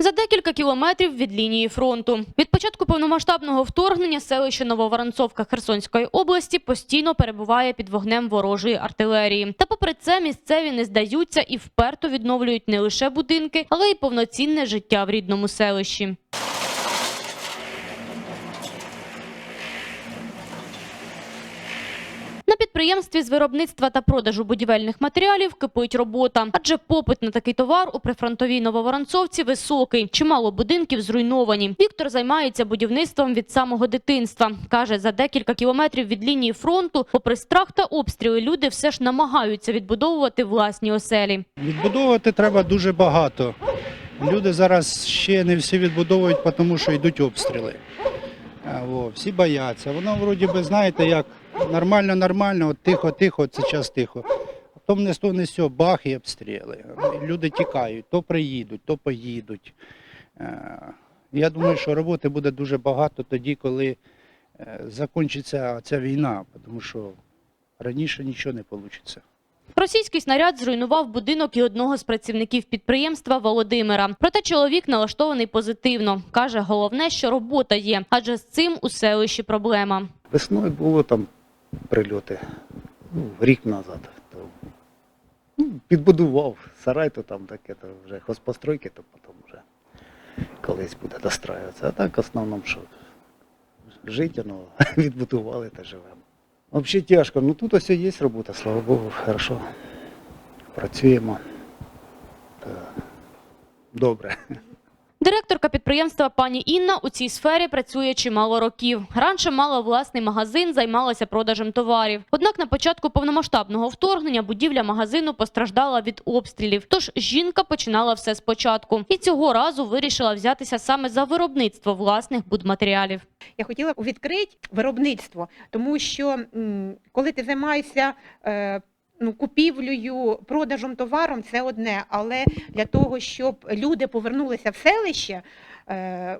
За декілька кілометрів від лінії фронту. Від початку повномасштабного вторгнення селище Нововоронцовка Херсонської області постійно перебуває під вогнем ворожої артилерії. Та попри це місцеві не здаються і вперто відновлюють не лише будинки, але й повноцінне життя в рідному селищі. На підприємстві з виробництва та продажу будівельних матеріалів кипить робота, адже попит на такий товар у прифронтовій нововоронцовці високий. Чимало будинків зруйновані. Віктор займається будівництвом від самого дитинства. каже, за декілька кілометрів від лінії фронту, попри страх та обстріли, люди все ж намагаються відбудовувати власні оселі. Відбудовувати треба дуже багато. Люди зараз ще не всі відбудовують, тому що йдуть обстріли. Всі бояться. Воно вроді би, знаєте, як нормально, нормально, от тихо, тихо, це час тихо. А потім не сто не сьо, бах і обстріли. Люди тікають, то приїдуть, то поїдуть. Е, Я думаю, що роботи буде дуже багато тоді, коли е, закінчиться ця війна, тому що раніше нічого не вийде. Російський снаряд зруйнував будинок і одного з працівників підприємства Володимира. Проте чоловік налаштований позитивно. Каже, головне, що робота є, адже з цим у селищі проблема. Весною було там прильоти, ну, рік назад. То, ну, підбудував сарай, то там таке, то вже хозпостройки, то потім вже колись буде достраюватися. А так в основному, що життя, ну, відбудували та живемо. Взагалі тяжко, ну тут ось є робота, слава Богу, хорошо. Працюємо. Та, добре. Директорка підприємства пані Інна у цій сфері працює чимало років. Раніше мала власний магазин, займалася продажем товарів. Однак на початку повномасштабного вторгнення будівля магазину постраждала від обстрілів. Тож жінка починала все спочатку. І цього разу вирішила взятися саме за виробництво власних будматеріалів. Я хотіла відкрити виробництво, тому що коли ти займаєшся е, ну, купівлею, продажем товаром, це одне. Але для того, щоб люди повернулися в селище,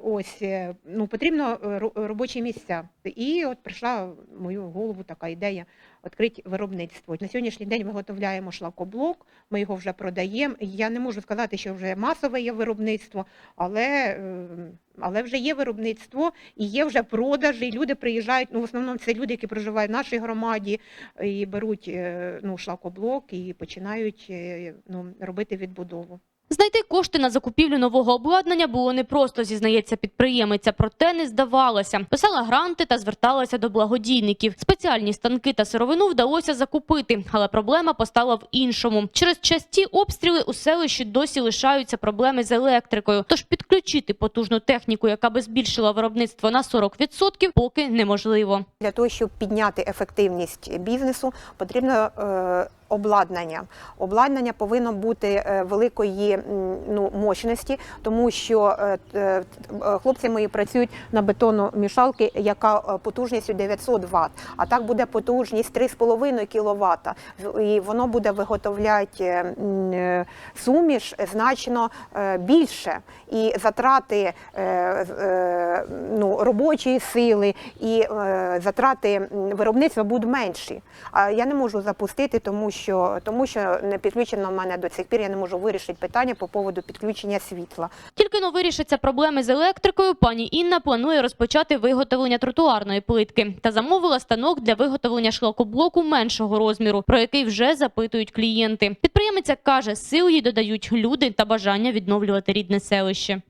ось е, ну, потрібно е, робочі місця. І от прийшла в мою голову така ідея відкрити виробництво. На сьогоднішній день виготовляємо шлакоблок, ми його вже продаємо. Я не можу сказати, що вже масове є виробництво, але, е, але вже є виробництво і є вже продажі. Люди приїжджають. Ну, в основному це люди, які проживають в нашій громаді, і беруть е, ну, шлакоблок і починають е, ну, робити відбудову. Знайти кошти на закупівлю нового обладнання було непросто, зізнається підприємиця, проте не здавалася. Писала гранти та зверталася до благодійників. Спеціальні станки та сировину вдалося закупити, але проблема постала в іншому. Через часті обстріли у селищі досі лишаються проблеми з електрикою. Тож підключити потужну техніку, яка би збільшила виробництво на 40%, поки неможливо. Для того, щоб підняти ефективність бізнесу, потрібно е, обладнання. Обладнання повинно бути е, великої ну, мощності, тому що е, е, хлопці мої працюють на бетономішалки, яка е, потужністю 900 Вт, а так буде потужність 3,5 кВт. І воно буде виготовляти суміш значно більше. І затрати ну, робочої сили і затрати виробництва будуть менші. А я не можу запустити, тому що, тому що не підключено мене до цих пір. Я не можу вирішити питання по поводу підключення світла. Тільки но вирішаться проблеми з електрикою, пані Інна планує розпочати виготовлення тротуарної плитки та замовила станок для виготовлення шлакоблоку меншого розміру, про який вже запитують клієнти. Підприємиця каже, сил їй додають люди та бажання відновлювати рідне селище.